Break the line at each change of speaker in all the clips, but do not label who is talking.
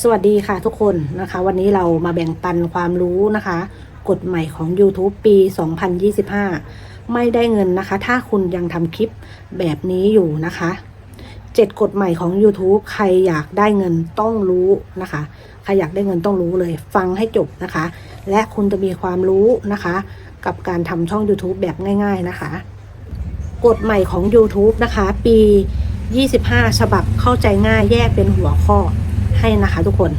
สวัสดีค่ะทุกคนนะคะ วันนี้เรามาแบ่งปันความรู้นะคะ กฎใหม่ของ YouTube ปี 2025 ไม่ได้เงินนะคะ ถ้าคุณยังทำคลิปแบบนี้อยู่นะคะเจ็ดกฎใหม่ของ YouTube ใครอยากได้เงินต้องรู้นะคะ ใครอยากได้เงินต้องรู้เลย ฟังให้จบนะคะ และคุณจะมีความรู้นะคะ กับการทำช่อง YouTube แบบง่าย ๆนะคะ กฎใหม่ของ YouTube นะคะ ปี 25 ฉบับเข้าใจง่ายแยกเป็นหัวข้อ ให้นะคะทุกคน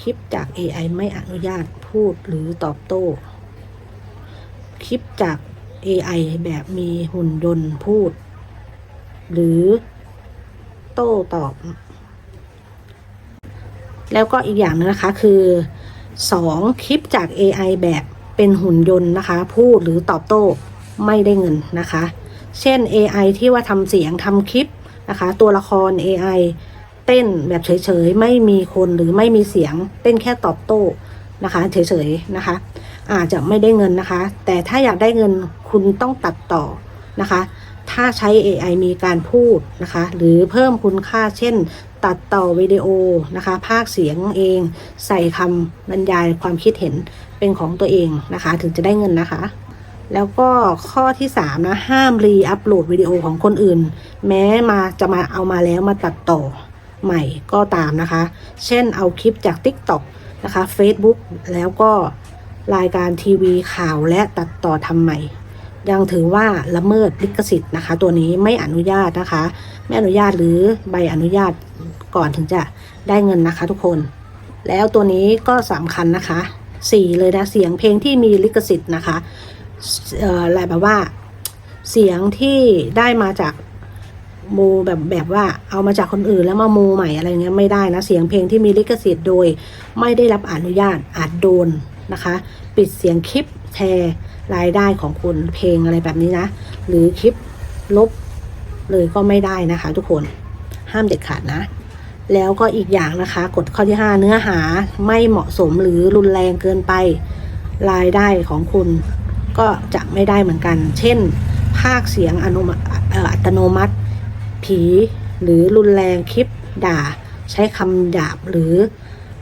คลิปจาก AI ไม่อนุญาตพูดหรือตอบโต้ คลิปจาก AI แบบมีหุ่นยนต์พูด หรือโต้ตอบ แล้วก็อีกอย่างหนึงนะคะคือ 2. คลิปจาก AI แบบเป็นหุ่นยนต์นะคะ พูดหรือตอบโต้ไม่ได้เงินนะคะ เช่น AI ที่ว่าทำเสียงทำคลิป นะคะ ตัวละคร AI เต้นแบบเฉยๆ ไม่มีคนหรือไม่มีเสียง เต้นแค่ตอบโต้นะคะเฉยๆนะคะ อาจจะไม่ได้เงินนะคะ แต่ถ้าอยากได้เงินคุณต้องตัดต่อนะคะ ถ้าใช้ AI มีการพูดนะคะ หรือเพิ่มคุณค่าเช่น ตัดต่อวิดีโอนะคะ ภาคเสียงเอง ใส่คำบรรยายความคิดเห็นเป็นของตัวเองนะคะ ถึงจะได้เงินนะคะ แล้วก็ข้อที่3นะห้ามรีอัปโหลดวิดีโอของคนอื่น แม้มาจะมาเอามาแล้วมาตัดต่อใหม่ก็ตามนะคะ เช่นเอาคลิปจาก TikTok นะคะ Facebook แล้วก็รายการทีวีข่าวและตัดต่อทำใหม่ ยังถือว่าละเมิดลิขสิทธิ์นะคะ ตัวนี้ไม่อนุญาตนะคะ ไม่อนุญาตหรือใบอนุญาตก่อนถึงจะได้เงินนะคะทุกคน แล้วตัวนี้ก็สำคัญนะคะสี่เลยนะเสียงเพลงที่มีลิขสิทธิ์นะคะ อะไรแบบว่า เสียงที่ได้มาจากโมแบบแบบว่าเอามาจากคนอื่นแล้วมาโมใหม่อะไรเงี้ยไม่ได้นะ เสียงเพลงที่มีลิขสิทธิ์โดย ไม่ได้รับอนุญาตอาจโดนนะคะ ปิดเสียงคลิปแชร์รายได้ของคุณเพลงอะไรแบบนี้นะ หรือคลิปลบเลยก็ไม่ได้นะคะ ทุกคนห้ามเด็ดขาดนะ แล้วก็อีกอย่างนะคะกฎข้อที่ 5 เนื้อหาไม่เหมาะสมหรือรุนแรงเกินไปรายได้ของคุณ ก็จะไม่ได้เหมือนกัน เช่น ภาคเสียงอนุมัติอัตโนมัติ ผี หรือรุนแรงคลิปด่า ใช้คำหยาบหรือ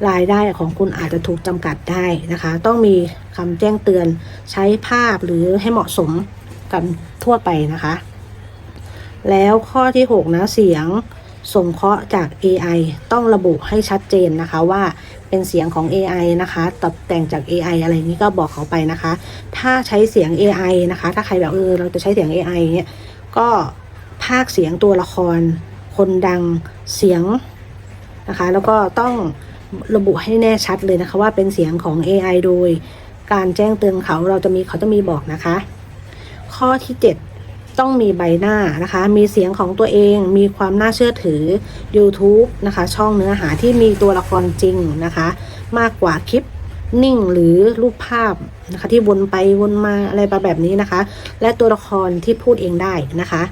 รายได้ของคุณอาจจะถูกจำกัดได้นะคะ ต้องมีคำแจ้งเตือนใช้ภาพหรือให้เหมาะสมกันทั่วไปนะคะ แล้วข้อที่ 6 นะ เสียง ส่งเคราะห์จาก AI ต้องระบุให้ชัดเจนนะคะว่าเป็นเสียงของ AI นะคะตัดแต่งจาก AI อะไรนี้ก็บอกเขาไปนะคะ ถ้าใช้เสียง AI นะคะ ถ้าใครแบบเออเราจะใช้เสียง AI เงี้ยก็ภาคเสียงตัวละคร คนดังเสียงนะคะ แล้วก็ต้องระบุให้แน่ชัดเลยนะคะ ว่าเป็นเสียงของ AI โดย การแจ้งเตือนเขาเราจะมีเขาจะมีบอกนะคะ ข้อที่ 7 ต้องมีใบหน้านะคะ มีเสียงของตัวเอง มีความน่าเชื่อถือ YouTube นะคะ ช่องเนื้อหาที่มีตัวละครจริงนะคะ มากกว่าคลิปนิ่งหรือรูปภาพนะคะ ที่วนไปวนมาอะไรแบบนี้นะคะ และตัวละครที่พูดเองได้นะคะ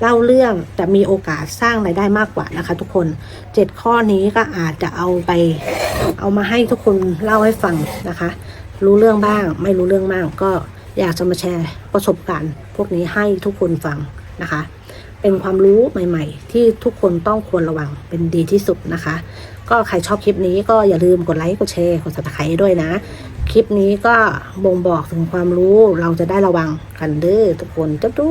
เล่าเรื่องจะมีโอกาสสร้างรายได้มากกว่านะคะ ทุกคนเจ็ดข้อนี้ก็อาจจะเอาไป เอามาให้ทุกคนเล่าให้ฟังนะคะ รู้เรื่องบ้าง ไม่รู้เรื่องบ้างก็อยากจะมาแชร์ประสบการณ์ พวกนี้ให้ทุกคนฟังนะคะ เป็นความรู้ใหม่ ๆ ที่ทุกคนต้องควรระวังเป็นดีที่สุดนะคะ ก็ใครชอบคลิปนี้ก็อย่าลืมกดไลค์กดแชร์กด subscribe ด้วยนะ คลิปนี้ก็บ่งบอกถึงความรู้เราจะได้ระวังกันเด้อทุกคนจ้าดู